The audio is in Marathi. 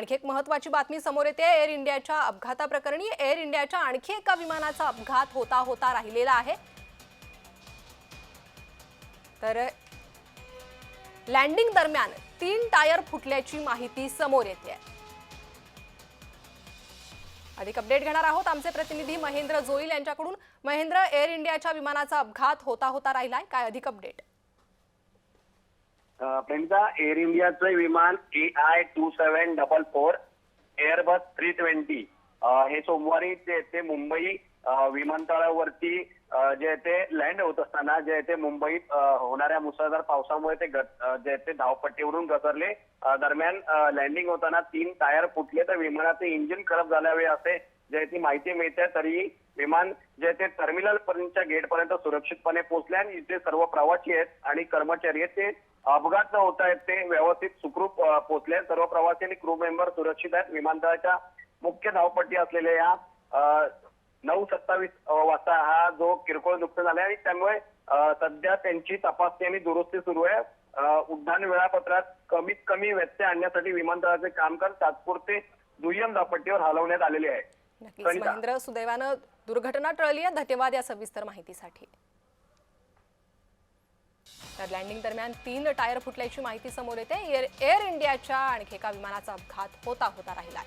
आणखी एक महत्वाची बातमी समोर येते. एअर इंडियाच्या अपघाताप्रकरणी एअर इंडियाच्या आणखी एका विमानाचा अपघात होता होता राहिलेला आहे. तर लँडिंग दरम्यान तीन टायर फुटल्याची माहिती समोर येते. अधिक अपडेट घेणार आहोत आमचे प्रतिनिधी महेंद्र जोईल यांच्याकडून. महेंद्र एअर इंडियाच्या विमानाचा अपघात होता होता राहिलाय. काय अधिक अपडेट? प्रेमिता एअर इंडियाचं विमान A I two seven double four Airbus three twenty हे सोमवारी ते ते मुंबई विमानतळावरती जे ते लँड होत असताना जे ते मुंबईत होणाऱ्या मुसळधार पावसामुळे ते जे ते धावपट्टीवरून घसरले. दरम्यान लँडिंग होताना तीन टायर फुटले तर विमानाचे इंजिन खराब झाल्यावे असे जे ती माहिती मिळते तरी विमान जे ते टर्मिनल पर्यंतच्या गेट पर्यंत सुरक्षितपणे पोहोचले आणि इथे सर्व प्रवासी आहेत आणि कर्मचारी आहेत. ते अपघात न होत आहेत ते व्यवस्थित सुखरूप अ, पोहोचले सर्व प्रवासी आणि क्रू मेंबर सुरक्षित आहेत. विमानतळाच्या मुख्य धावपट्टी असलेल्या या नऊ सत्तावीस वाजता हा जो किरकोळ नुकसान झाला आणि त्यामुळे सध्या त्यांची तपासणी आणि दुरुस्ती सुरू आहे. उड्डाण वेळापत्रात कमीत कमी व्यत्यय आणण्यासाठी विमानतळाचे कामकाज तात्पुरते दुय्यम धावपट्टीवर हलवण्यात आलेले आहे. नक्कीच. महेंद्र सुदैवानं दुर्घटना टळली आहे. धन्यवाद या सविस्तर माहितीसाठी. तर लँडिंग दरम्यान तीन टायर फुटल्याची माहिती समोर येते. एअर एअर इंडियाच्या आणखी एका विमानाचा अपघात होता होता राहिला